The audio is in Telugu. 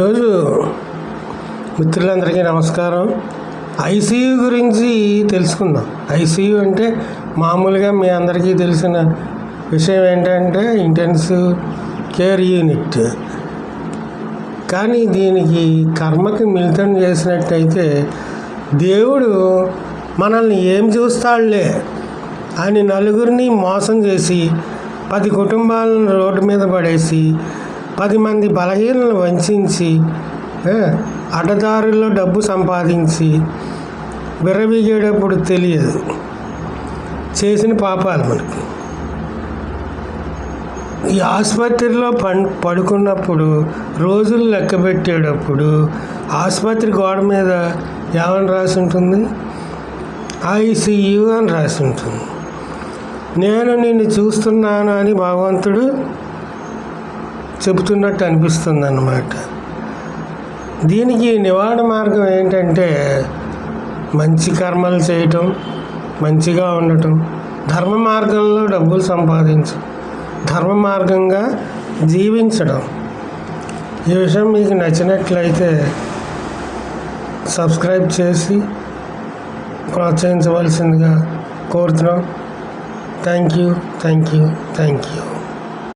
ఈరోజు మిత్రులందరికీ నమస్కారం. ఐసీయూ గురించి తెలుసుకుందాం. ఐసీయూ అంటే మామూలుగా మీ అందరికీ తెలిసిన విషయం ఏంటంటే ఇంటెన్సివ్ కేర్ యూనిట్. కానీ దీనికి కర్మకి మిళితం చేసినట్టయితే దేవుడు మనల్ని ఏం చూస్తాడులే అని నలుగురిని మోసం చేసి పది కుటుంబాలను రోడ్డు మీద పడేసి పది మంది బలహీనలను వంచి అడ్డదారుల్లో డబ్బు సంపాదించి విరవీగేటప్పుడు తెలియదు. చేసిన పాపాలు మనకి. ఈ ఆసుపత్రిలో పం పడుకున్నప్పుడు రోజులు లెక్క పెట్టేటప్పుడు ఆసుపత్రి గోడ మీద ఏమని రాసి ఉంటుంది? ఐసీయూ అని రాసి ఉంటుంది. నేను నిన్ను చూస్తున్నాను అని భగవంతుడు చెబుతున్నట్టు అనిపిస్తుంది అన్నమాట దీనికి నివారణ మార్గం ఏంటంటే మంచి కర్మలు చేయటం మంచిగా ఉండటం ధర్మ మార్గంలో డబ్బులు సంపాదించడం ధర్మ మార్గంగా జీవించడం ఈ విషయం మీకు నచ్చినట్లయితే సబ్స్క్రైబ్ చేసి ప్రోత్సహించవలసిందిగా కోరుతున్నాం. Thank you thank you thank you.